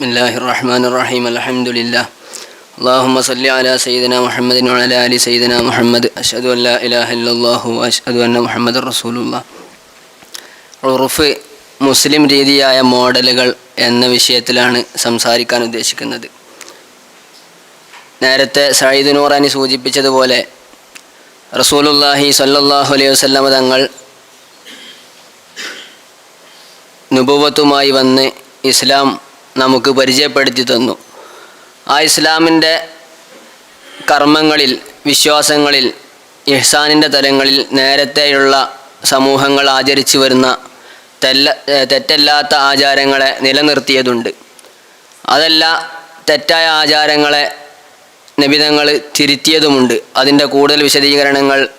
بسم الله الرحمن الرحيم الحمد لله اللهم صل على سيدنا محمد وعلى آل سيدنا محمد أشهد أن لا إله إلا الله وأشهد أن محمد رسول الله ഉറുഫ് മുസ്ലിം രീതിയായ മോഡലുകൾ എന്ന വിഷയത്തിലാണ് സംസാരിക്കാൻ ഉദ്ദേശിക്കുന്നത് നേരത്തെ സയ്യിദ് നൂറാനി സൂചിപ്പിച്ചതുപോലെ റസൂലുല്ലാഹി സല്ലല്ലാഹു അലൈഹി വസല്ലമ തങ്ങൾ നുപുവത്തുമായി വന്ന് ഇസ്ലാം നമുക്ക് പരിചയപ്പെടുത്തി തന്നു. ആ ഇസ്ലാമിന്റെ കർമ്മങ്ങളിൽ വിശ്വാസങ്ങളിൽ ഇഹ്സാനിന്റെ തലങ്ങളിൽ നേരത്തെയുള്ള സമൂഹങ്ങൾ ആചരിച്ചു വരുന്ന തെല്ല തെറ്റല്ലാത്ത ആചാരങ്ങളെ നിലനിർത്തിയതുണ്ട്. അതല്ല തെറ്റായ ആചാരങ്ങളെ നബിതങ്ങൾ തിരുത്തിയതുമുണ്ട്. അതിന്റെ കൂടുതൽ വിശദീകരണങ്ങൾ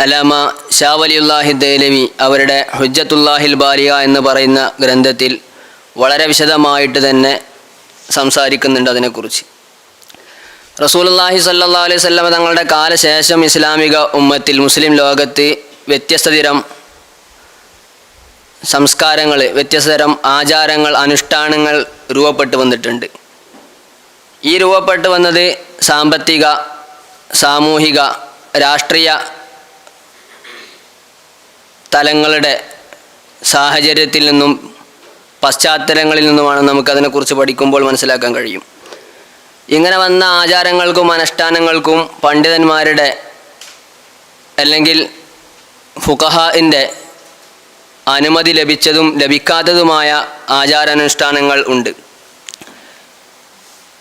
അലാമ ഷാവലിയുല്ലാഹി ദൈലവി അവരുടെ ഹുജ്ജത്തുല്ലാഹിൽ ബാലിയ എന്ന് പറയുന്ന ഗ്രന്ഥത്തിൽ വളരെ വിശദമായിട്ട് തന്നെ സംസാരിക്കുന്നുണ്ട് അതിനെക്കുറിച്ച്. റസൂലുള്ളാഹി സല്ലാ അലൈഹി സ്വല്ല തങ്ങളുടെ കാലശേഷം ഇസ്ലാമിക ഉമ്മത്തിൽ മുസ്ലിം ലോകത്ത് വ്യത്യസ്ത തരം സംസ്കാരങ്ങൾ വ്യത്യസ്ത തരം ആചാരങ്ങൾ അനുഷ്ഠാനങ്ങൾ രൂപപ്പെട്ടു വന്നിട്ടുണ്ട്. ഈ രൂപപ്പെട്ടു വന്നത് സാമ്പത്തിക സാമൂഹിക രാഷ്ട്രീയ തലങ്ങളുടെ സാഹചര്യത്തിൽ നിന്നും പശ്ചാത്തലങ്ങളിൽ നിന്നുമാണ് നമുക്കതിനെക്കുറിച്ച് പഠിക്കുമ്പോൾ മനസ്സിലാക്കാൻ കഴിയും. ഇങ്ങനെ വന്ന ആചാരങ്ങൾക്കും അനുഷ്ഠാനങ്ങൾക്കും പണ്ഡിതന്മാരുടെ അല്ലെങ്കിൽ ഫുഖഹിന്റെ അനുമതി ലഭിച്ചതും ലഭിക്കാത്തതുമായ ആചാരാനുഷ്ഠാനങ്ങൾ ഉണ്ട്.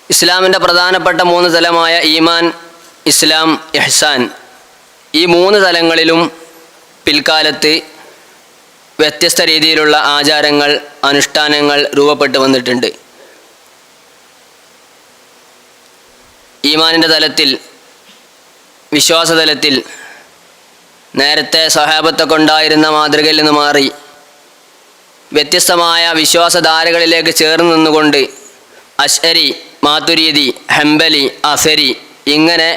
ഇസ്ലാമിന്റെ പ്രധാനപ്പെട്ട മൂന്ന് തലമായ ഈമാൻ ഇസ്ലാം എഹ്സാൻ ഈ മൂന്ന് തലങ്ങളിലും പിൽക്കാലത്ത് വ്യത്യസ്ത രീതിയിലുള്ള ആചാരങ്ങൾ അനുഷ്ഠാനങ്ങൾ രൂപപ്പെട്ടു വന്നിട്ടുണ്ട്. ഈമാനിന്റെ തലത്തിൽ വിശ്വാസതലത്തിൽ നേരത്തെ സഹാബത്തൊക്കെ ഉണ്ടായിരുന്ന മാതൃകയിൽ നിന്ന് മാറി വ്യത്യസ്തമായ വിശ്വാസധാരകളിലേക്ക് ചേർന്ന് നിന്നുകൊണ്ട് അശ്അരി മാതുരീതി ഹംബലി അസരി ഇങ്ങനെ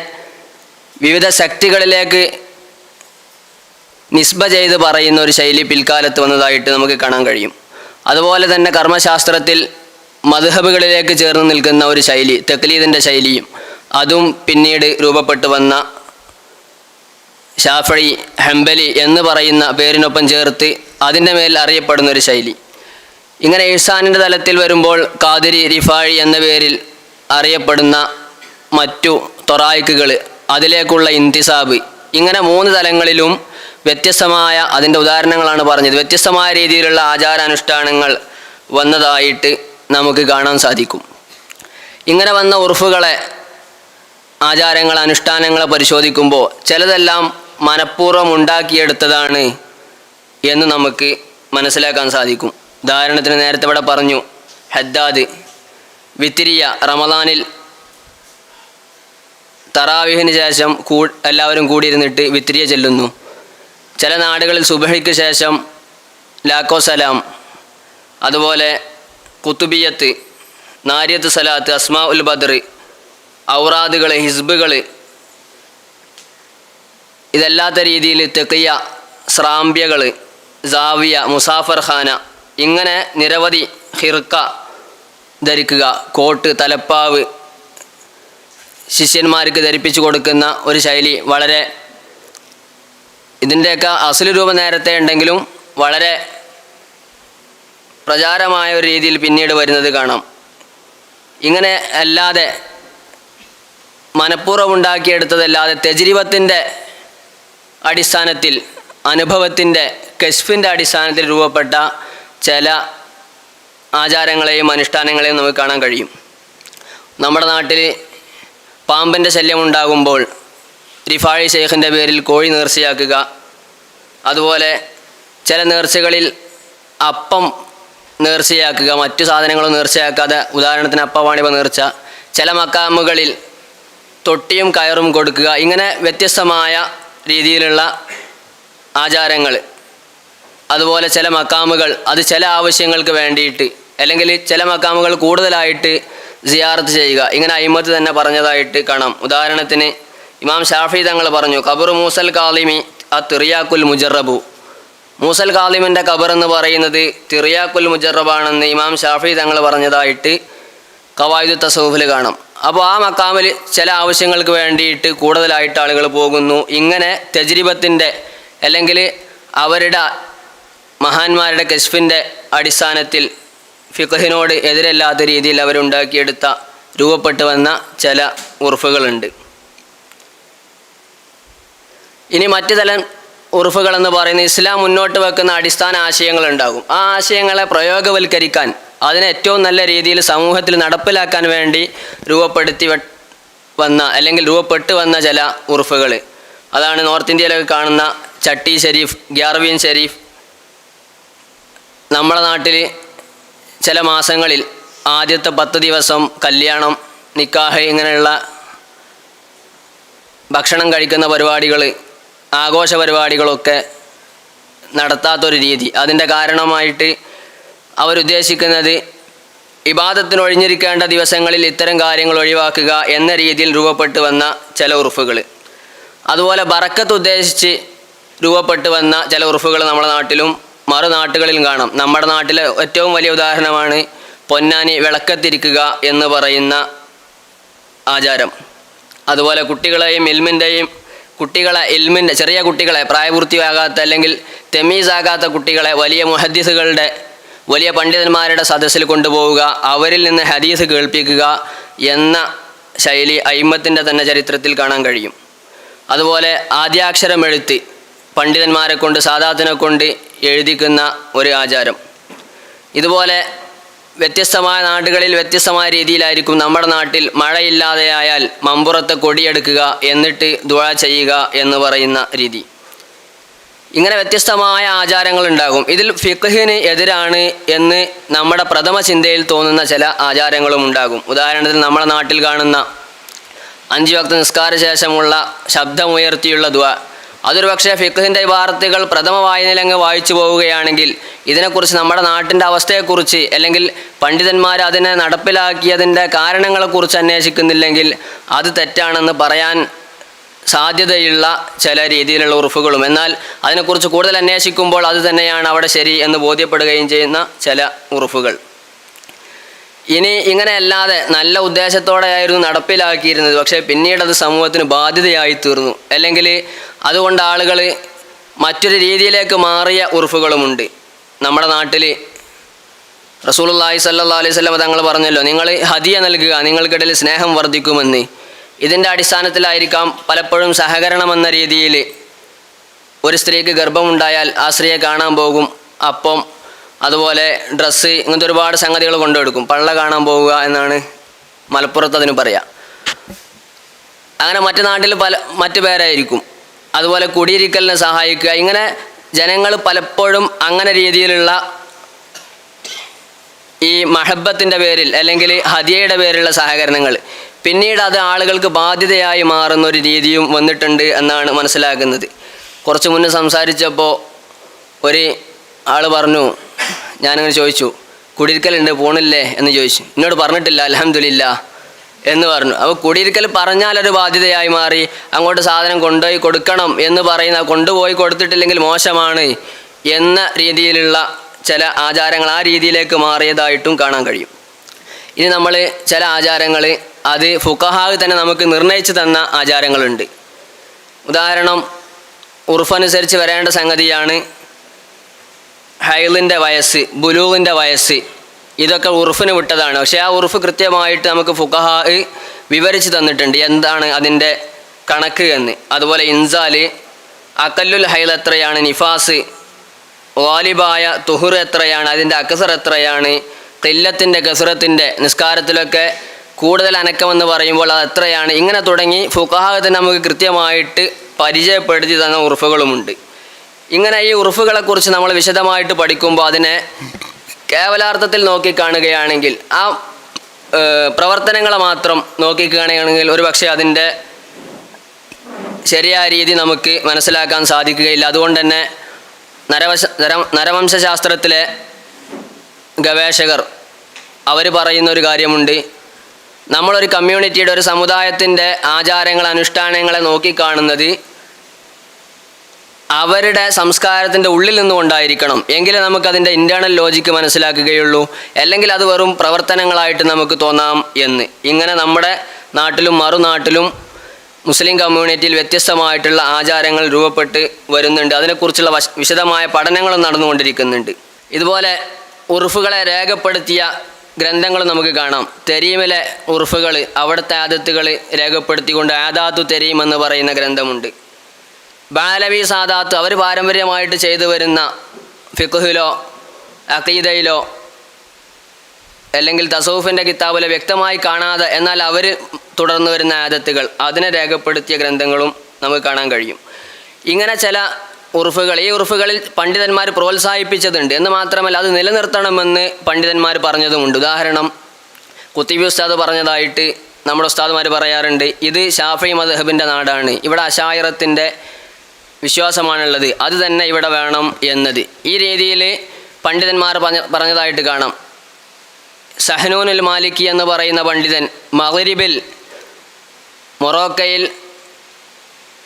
വിവിധ ശക്തികളിലേക്ക് നിസ്ബ ചെയ്ത് പറയുന്ന ഒരു ശൈലി പിൽക്കാലത്ത് വന്നതായിട്ട് നമുക്ക് കാണാൻ കഴിയും. അതുപോലെ തന്നെ കർമ്മശാസ്ത്രത്തിൽ മധുഹബുകളിലേക്ക് ചേർന്ന് നിൽക്കുന്ന ഒരു ശൈലി തെക്ലീദിന്റെ ശൈലിയും അതും പിന്നീട് രൂപപ്പെട്ടു വന്ന ഷാഫി ഹംബലി എന്ന് പറയുന്ന പേരിനൊപ്പം ചേർത്ത് അതിന്റെ മേൽ അറിയപ്പെടുന്ന ഒരു ശൈലി. ഇങ്ങനെ ഇഷാനിന്റെ തലത്തിൽ വരുമ്പോൾ കാതിരി റിഫാഴി എന്ന പേരിൽ അറിയപ്പെടുന്ന മറ്റു തൊറായിക്കുകൾ അതിലേക്കുള്ള ഇന്തിസാബ് ഇങ്ങനെ മൂന്ന് തലങ്ങളിലും വ്യത്യസ്തമായ അതിന്റെ ഉദാഹരണങ്ങളാണ് പറഞ്ഞത്. വ്യത്യസ്തമായ രീതിയിലുള്ള ആചാരാനുഷ്ഠാനങ്ങൾ വന്നതായിട്ട് നമുക്ക് കാണാൻ സാധിക്കും. ഇങ്ങനെ വന്ന ഉറുഫുകളെ ആചാരങ്ങൾ അനുഷ്ഠാനങ്ങളെ പരിശോധിക്കുമ്പോൾ ചിലതെല്ലാം മനഃപൂർവം ഉണ്ടാക്കിയെടുത്തതാണ് എന്ന് നമുക്ക് മനസ്സിലാക്കാൻ സാധിക്കും. ഉദാഹരണത്തിന് നേരത്തെ ഇവിടെ പറഞ്ഞു ഹദ്ദാദ് വിത്തിരിയ റമദാനിൽ തറാവിഹിന് ശേഷം കൂ എല്ലാവരും കൂടിയിരുന്നിട്ട് വിത്തിരിയ ചെല്ലുന്നു. ചില നാടുകളിൽ സുബഹയ്ക്ക് ശേഷം ലാക്കോ സലാം അതുപോലെ കുത്തുബിയത്ത് നാരിയത്ത് സലാത്ത് അസ്മാ ഉൽ ബദർ ഔറാദുകൾ ഹിസ്ബുകൾ ഇതല്ലാത്ത രീതിയിൽ തെക്കിയ സ്രാമ്പ്യകൾ സാവിയ മുസാഫർ ഖാന ഇങ്ങനെ നിരവധി ഹിർക്ക ധരിക്കുക കോട്ട് തലപ്പാവ് ശിഷ്യന്മാർക്ക് ധരിപ്പിച്ചു കൊടുക്കുന്ന ഒരു ശൈലി വളരെ ഇതിന്റെയൊക്കെ അസുല രൂപം നേരത്തെ ഉണ്ടെങ്കിലും വളരെ പ്രചാരമായ ഒരു രീതിയിൽ പിന്നീട് വരുന്നത് കാണാം. ഇങ്ങനെ അല്ലാതെ മനഃപൂർവം ഉണ്ടാക്കിയെടുത്തതല്ലാതെ തെജ്രിബത്തിന്റെ അടിസ്ഥാനത്തിൽ അനുഭവത്തിന്റെ കെസ്ഫിന്റെ അടിസ്ഥാനത്തിൽ രൂപപ്പെട്ട ചില ആചാരങ്ങളെയും അനുഷ്ഠാനങ്ങളെയും നമുക്ക് കാണാൻ കഴിയും. നമ്മുടെ നാട്ടിൽ പാമ്പിന്റെ ശല്യം ഉണ്ടാകുമ്പോൾ റിഫാഴി ഷെയ്ഖിന്റെ പേരിൽ കോഴി നേർച്ചയാക്കുക. അതുപോലെ ചില നേർച്ചകളിൽ അപ്പം നേർച്ചയാക്കുക മറ്റു സാധനങ്ങളും നേർച്ചയാക്കാതെ ഉദാഹരണത്തിന് അപ്പവാണിപ നേർച്ച ചില മക്കാമുകളിൽ തൊട്ടിയും കയറും കൊടുക്കുക ഇങ്ങനെ വ്യത്യസ്തമായ രീതിയിലുള്ള ആചാരങ്ങൾ. അതുപോലെ ചില മക്കാമുകൾ അത് ചില ആവശ്യങ്ങൾക്ക് വേണ്ടിയിട്ട് അല്ലെങ്കിൽ ചില മക്കാമുകൾ കൂടുതലായിട്ട് സിയാർത്ത് ചെയ്യുക ഇങ്ങനെ അയിമത്ത് തന്നെ പറഞ്ഞതായിട്ട് കാണാം. ഉദാഹരണത്തിന് ഇമാം ഷാഫി തങ്ങൾ പറഞ്ഞു ഖബർ മൂസൽ കാലിമി ആ തിറിയാക്കുൽ മുജറബു. മൂസൽ കാലിമിന്റെ ഖബർ എന്ന് പറയുന്നത് തിറിയാക്കുൽ മുജറബാണെന്ന് ഇമാം ഷാഫി തങ്ങൾ പറഞ്ഞതായിട്ട് കവായുദ് തസൂഫിൽ കാണാം. അപ്പോൾ ആ മക്കാമിൽ ചില ആവശ്യങ്ങൾക്ക് വേണ്ടിയിട്ട് കൂടുതലായിട്ട് ആളുകൾ പോകുന്നു. ഇങ്ങനെ തെജ്രിബത്തിന്റെ അല്ലെങ്കിൽ അവരുടെ മഹാന്മാരുടെ കശ്ഫിന്റെ അടിസ്ഥാനത്തിൽ ഫിഖഹിനോട് എതിരല്ലാത്ത രീതിയിൽ അവരുണ്ടാക്കിയെടുത്ത രൂപപ്പെട്ടു വന്ന ചില ഉറുഫുകളുണ്ട്. ഇനി മറ്റു തലം ഉറുഫുകൾ എന്ന് പറയുന്ന ഇസ്ലാം മുന്നോട്ട് വെക്കുന്ന അടിസ്ഥാന ആശയങ്ങൾ ഉണ്ടാകും ആ ആശയങ്ങളെ പ്രയോഗവൽക്കരിക്കാൻ അതിനെ ഏറ്റവും നല്ല രീതിയിൽ സമൂഹത്തിൽ നടപ്പിലാക്കാൻ വേണ്ടി രൂപപ്പെടുത്തി വന്ന അല്ലെങ്കിൽ രൂപപ്പെട്ട് വന്ന ചില ഉറുഫുകൾ. അതാണ് നോർത്ത് ഇന്ത്യയിലൊക്കെ കാണുന്ന ചട്ടി ഷെരീഫ് ഗ്യാർവീൻ ഷെരീഫ് നമ്മുടെ നാട്ടിൽ ചില മാസങ്ങളിൽ ആദ്യത്തെ പത്ത് ദിവസം കല്യാണം നിക്കാഹ് ഇങ്ങനെയുള്ള ഭക്ഷണം കഴിക്കുന്ന പരിപാടികൾ ആഘോഷ പരിപാടികളൊക്കെ നടത്താത്തൊരു രീതി. അതിന്റെ കാരണമായിട്ട് അവരുദ്ദേശിക്കുന്നത് ഇബാദത്തിന് ഒഴിഞ്ഞിരിക്കേണ്ട ദിവസങ്ങളിൽ ഇത്തരം കാര്യങ്ങൾ ഒഴിവാക്കുക എന്ന രീതിയിൽ രൂപപ്പെട്ടു വന്ന ചില ഉറുഫുകൾ അതുപോലെ ബറക്കത്ത് ഉദ്ദേശിച്ച് രൂപപ്പെട്ടു വന്ന ചില ഉറുഫുകൾ നമ്മുടെ നാട്ടിലും മറു നാട്ടുകളിലും കാണാം. നമ്മുടെ നാട്ടിലെ ഏറ്റവും വലിയ ഉദാഹരണമാണ് പൊന്നാനി വിളക്കത്തിരിക്കുക എന്ന് പറയുന്ന ആചാരം. അതുപോലെ കുട്ടികളെയും ഇൽമിന്റെയും കുട്ടികളെ ഇൽമിന്റെ ചെറിയ കുട്ടികളെ പ്രായപൂർത്തിയാകാത്ത അല്ലെങ്കിൽ തെമീസാകാത്ത കുട്ടികളെ വലിയ മുഹദ്ദീസുകളുടെ വലിയ പണ്ഡിതന്മാരുടെ സദസ്സിൽ കൊണ്ടുപോവുക അവരിൽ നിന്ന് ഹദീസ് കേൾപ്പിക്കുക എന്ന ശൈലി അയിമത്തിന്റെ തന്നെ ചരിത്രത്തിൽ കാണാൻ കഴിയും. അതുപോലെ ആദ്യാക്ഷരം എഴുത്ത് പണ്ഡിതന്മാരെ കൊണ്ട് സാദാത്തിനെ കൊണ്ട് എഴുതിക്കുന്ന ഒരു ആചാരം. ഇതുപോലെ വ്യത്യസ്തമായ നാടുകളിൽ വ്യത്യസ്തമായ രീതിയിലായിരിക്കും നമ്മുടെ നാട്ടിൽ മഴയില്ലാതെയായാൽ മമ്പുറത്ത് കൊടിയെടുക്കുക എന്നിട്ട് ദുഴ ചെയ്യുക എന്ന് പറയുന്ന രീതി. ഇങ്ങനെ വ്യത്യസ്തമായ ആചാരങ്ങൾ ഉണ്ടാകും. ഇതിൽ ഫിഖഹിന് എതിരാണ് എന്ന് നമ്മുടെ പ്രഥമ ചിന്തയിൽ തോന്നുന്ന ചില ആചാരങ്ങളും ഉണ്ടാകും. ഉദാഹരണത്തിന് നമ്മുടെ നാട്ടിൽ കാണുന്ന അഞ്ചു വക്ത നിസ്കാര ശേഷമുള്ള ശബ്ദമുയർത്തിയുള്ള ദുവ അതൊരു പക്ഷേ ഫിഖഹിന്റെ വാർത്തകൾ പ്രഥമ വായനയിലങ്ങ് വായിച്ചു പോവുകയാണെങ്കിൽ ഇതിനെക്കുറിച്ച് നമ്മുടെ നാട്ടിന്റെ അവസ്ഥയെക്കുറിച്ച് അല്ലെങ്കിൽ പണ്ഡിതന്മാർ അതിനെ നടപ്പിലാക്കിയതിന്റെ കാരണങ്ങളെക്കുറിച്ച് അന്വേഷിക്കുന്നില്ലെങ്കിൽ അത് തെറ്റാണെന്ന് പറയാൻ സാധ്യതയുള്ള ചില രീതിയിലുള്ള ഉറുഫുകളും. എന്നാൽ അതിനെക്കുറിച്ച് കൂടുതൽ അന്വേഷിക്കുമ്പോൾ അത് തന്നെയാണ് അവിടെ ശരി എന്ന് ബോധ്യപ്പെടുകയും ചെയ്യുന്ന ചില ഉറുഫുകൾ. ഇനി ഇങ്ങനെയല്ലാതെ നല്ല ഉദ്ദേശത്തോടെയായിരുന്നു നടപ്പിലാക്കിയിരുന്നത്. പക്ഷേ പിന്നീട് അത് സമൂഹത്തിന് ബാധ്യതയായി തീർന്നു. അല്ലെങ്കിൽ അതുകൊണ്ട് ആളുകൾ മറ്റൊരു രീതിയിലേക്ക് മാറിയ ഉറുഫുകളുമുണ്ട്. നമ്മുടെ നാട്ടിൽ റസൂലുള്ളാഹി സല്ലാ അലൈഹി വസല്ലം തങ്ങൾ പറഞ്ഞല്ലോ നിങ്ങൾ ഹദിയ നൽകുക നിങ്ങൾക്കിടയിൽ സ്നേഹം വർദ്ധിക്കുമെന്ന്. ഇതിന്റെ അടിസ്ഥാനത്തിലായിരിക്കാം പലപ്പോഴും സഹകരണം എന്ന രീതിയിൽ ഒരു സ്ത്രീക്ക് ഗർഭമുണ്ടായാൽ ആ സ്ത്രീയെ കാണാൻ പോകും. അപ്പം അതുപോലെ ഡ്രസ്സ് ഇങ്ങനത്തെ ഒരുപാട് സംഗതികൾ കൊണ്ടുകൊടുക്കും പള്ള കാണാൻ പോവുക എന്നാണ് മലപ്പുറത്ത് അതിന് പറയാം. അങ്ങനെ മറ്റു നാട്ടിൽ പല മറ്റു പേരായിരിക്കും. അതുപോലെ കുടിയിരിക്കലിനെ സഹായിക്കുക. ഇങ്ങനെ ജനങ്ങൾ പലപ്പോഴും അങ്ങനെ രീതിയിലുള്ള ഈ മഹബത്തിന്റെ പേരിൽ അല്ലെങ്കിൽ ഹദിയയുടെ പേരിലുള്ള സഹകരണങ്ങൾ. പിന്നീട് അത് ആളുകൾക്ക് ബാധ്യതയായി മാറുന്ന ഒരു രീതിയും വന്നിട്ടുണ്ട് എന്നാണ് മനസ്സിലാക്കുന്നത് കുറച്ച് മുന്നേ സംസാരിച്ചപ്പോൾ ഒരു ആൾ പറഞ്ഞു ഞാനിങ്ങനെ ചോദിച്ചു കുടിയിരിക്കലുണ്ട് പോണില്ലേ? എന്ന് ചോദിച്ചു. എന്നോട് പറഞ്ഞിട്ടില്ല അലഹമില്ല എന്ന് പറഞ്ഞു. അപ്പോൾ കുടിയിരിക്കൽ പറഞ്ഞാലൊരു ബാധ്യതയായി മാറി. അങ്ങോട്ട് സാധനം കൊണ്ടുപോയി കൊടുക്കണം എന്ന് പറയുന്ന കൊണ്ടുപോയി കൊടുത്തിട്ടില്ലെങ്കിൽ മോശമാണ് എന്ന രീതിയിലുള്ള ചില ആചാരങ്ങൾ ആ രീതിയിലേക്ക് മാറിയതായിട്ടും കാണാൻ കഴിയും. ഇനി നമ്മൾ ചില ആചാരങ്ങൾ അത് ഫുക്കഹാവ് തന്നെ നമുക്ക് നിർണയിച്ചു തന്ന ആചാരങ്ങളുണ്ട്. ഉദാഹരണം ഉറുഫനുസരിച്ച് വരേണ്ട സംഗതിയാണ് ഹൈലിന്റെ വയസ്സ് ബുലൂവിന്റെ വയസ്സ് ഇതൊക്കെ ഉറുഫിന് വിട്ടതാണ്. പക്ഷേ ആ ഉറുഫ് കൃത്യമായിട്ട് നമുക്ക് ഫുഖഹാ വിവരിച്ച് തന്നിട്ടുണ്ട് എന്താണ് അതിന്റെ കണക്ക് എന്ന്. അതുപോലെ ഇൻസാൽ അക്കല്ലുൽ ഹൈൽ എത്രയാണ് നിഫാസ് വാലിബായ തുഹുർ എത്രയാണ് അതിന്റെ അക്സർ എത്രയാണ് തെല്ലത്തിന്റെ കസുറത്തിന്റെ നിസ്കാരത്തിലൊക്കെ കൂടുതൽ അനക്കമെന്ന് പറയുമ്പോൾ അത് എത്രയാണ് ഇങ്ങനെ തുടങ്ങി ഫുഖാഹത്തിന് നമുക്ക് കൃത്യമായിട്ട് പരിചയപ്പെടുത്തി തന്ന ഉറുഫുകളുമുണ്ട്. ഇങ്ങനെ ഈ ഉറുഫുകളെ കുറിച്ച് നമ്മൾ വിശദമായിട്ട് പഠിക്കുമ്പോൾ അതിനെ കേവലാർത്ഥത്തിൽ നോക്കിക്കാണുകയാണെങ്കിൽ ആ പ്രവർത്തനങ്ങളെ മാത്രം നോക്കിക്കാണുകയാണെങ്കിൽ ഒരു പക്ഷേ അതിന്റെ ശരിയായ രീതി നമുക്ക് മനസ്സിലാക്കാൻ സാധിക്കുകയില്ല. അതുകൊണ്ട് തന്നെ നരവശ നര നരവംശശാസ്ത്രത്തിലെ ഗവേഷകർ അവർ പറയുന്ന ഒരു കാര്യമുണ്ട്. നമ്മളൊരു കമ്മ്യൂണിറ്റിയുടെ ഒരു സമുദായത്തിന്റെ ആചാരങ്ങളെ അനുഷ്ഠാനങ്ങളെ നോക്കിക്കാണുന്നത് അവരുടെ സംസ്കാരത്തിന്റെ ഉള്ളിൽ നിന്നുകൊണ്ടായിരിക്കണം എങ്കിലേ നമുക്ക് അതിന്റെ ഇന്റേർണൽ ലോജിക്ക് മനസ്സിലാക്കുകയുള്ളൂ. അല്ലെങ്കിൽ അത് വെറും പ്രവർത്തനങ്ങളായിട്ട് നമുക്ക് തോന്നാം എന്ന്. ഇങ്ങനെ നമ്മുടെ നാട്ടിലും മറുനാട്ടിലും മുസ്ലിം കമ്മ്യൂണിറ്റിയിൽ വ്യത്യസ്തമായിട്ടുള്ള ആചാരങ്ങൾ രൂപപ്പെട്ട് വരുന്നുണ്ട്. അതിനെക്കുറിച്ചുള്ള വശ വിശദമായ പഠനങ്ങളും നടന്നുകൊണ്ടിരിക്കുന്നുണ്ട്. ഇതുപോലെ ഉറുഫുകളെ രേഖപ്പെടുത്തിയ ഗ്രന്ഥങ്ങൾ നമുക്ക് കാണാം. തെരീമിലെ ഉറുഫുകൾ അവിടുത്തെ ആദത്തുകൾ രേഖപ്പെടുത്തിക്കൊണ്ട് ആദാത്തു തെരീം എന്ന് പറയുന്ന ഗ്രന്ഥമുണ്ട്. ബാലവി സാദാത്ത് അവർ പാരമ്പര്യമായിട്ട് ചെയ്തു വരുന്ന ഫിഖുഹിലോ അഖീദയിലോ അല്ലെങ്കിൽ തസൂഫിന്റെ കിതാബിലോ വ്യക്തമായി കാണാതെ എന്നാൽ അവർ തുടർന്നു വരുന്ന ആദത്തുകൾ. അതിനെ രേഖപ്പെടുത്തിയ ഗ്രന്ഥങ്ങളും നമുക്ക് കാണാൻ കഴിയും. ഇങ്ങനെ ചില ഉറുഫുകൾ ഈ ഉറുഫുകളിൽ പണ്ഡിതന്മാർ പ്രോത്സാഹിപ്പിച്ചതുണ്ട്. എന്ന് മാത്രമല്ല അത് നിലനിർത്തണമെന്ന് പണ്ഡിതന്മാർ പറഞ്ഞതുമുണ്ട്. ഉദാഹരണം കുത്തിബി ഉസ്താദ് പറഞ്ഞതായിട്ട് നമ്മുടെ ഉസ്താദ്മാർ പറയാറുണ്ട് ഇത് ഷാഫി മദ്ഹബിന്റെ നാടാണ്. ഇവിടെ അഷായിറത്തിന്റെ വിശ്വാസമാണുള്ളത്. അത് തന്നെ ഇവിടെ വേണം എന്നത്. ഈ രീതിയിൽ പണ്ഡിതന്മാർ പറഞ്ഞ പറഞ്ഞതായിട്ട് കാണാം. സഹനൂനുൽ മാലിക്കി എന്ന് പറയുന്ന പണ്ഡിതൻ മഗ്രിബിൽ മൊറോക്കയിൽ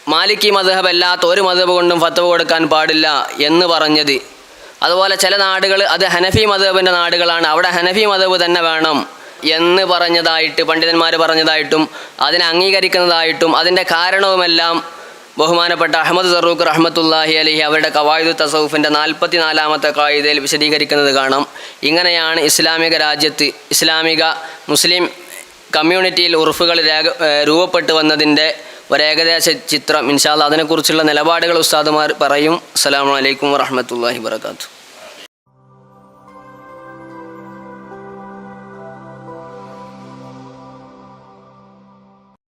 മാലിക്കി മധബ് ഒരു മധബ് കൊണ്ടും ഫത്തവ് കൊടുക്കാൻ പാടില്ല എന്ന് പറഞ്ഞത്. അതുപോലെ ചില നാടുകൾ അത് ഹനഫി മധബിന്റെ നാടുകളാണ്. അവിടെ ഹനഫി മധബ് തന്നെ വേണം എന്ന് പറഞ്ഞതായിട്ട് പണ്ഡിതന്മാർ പറഞ്ഞതായിട്ടും അതിനെ അംഗീകരിക്കുന്നതായിട്ടും അതിന്റെ കാരണവുമെല്ലാം ബഹുമാനപ്പെട്ട അഹമ്മദ് സറൂഖ് റഹ്മത്തുല്ലാഹി അലഹി അവരുടെ കവായുദ് തസൗഫിന്റെ നാൽപ്പത്തി നാലാമത്തെ കായികയിൽ വിശദീകരിക്കുന്നത് കാണാം. ഇങ്ങനെയാണ് ഇസ്ലാമിക രാജ്യത്ത് ഇസ്ലാമിക മുസ്ലിം കമ്മ്യൂണിറ്റിയിൽ ഉറുഫുകൾ രേഖ രൂപപ്പെട്ടു വന്നതിന്റെ ഒരേകദേശ ചിത്രം. ഇൻഷാല്ല അതിനെക്കുറിച്ചുള്ള നിലപാടുകൾ ഉസ്താദുമാർ പറയും. അസ്സാം വലൈക്കും വറഹമത്തല്ലാഹി വർക്കാത്തു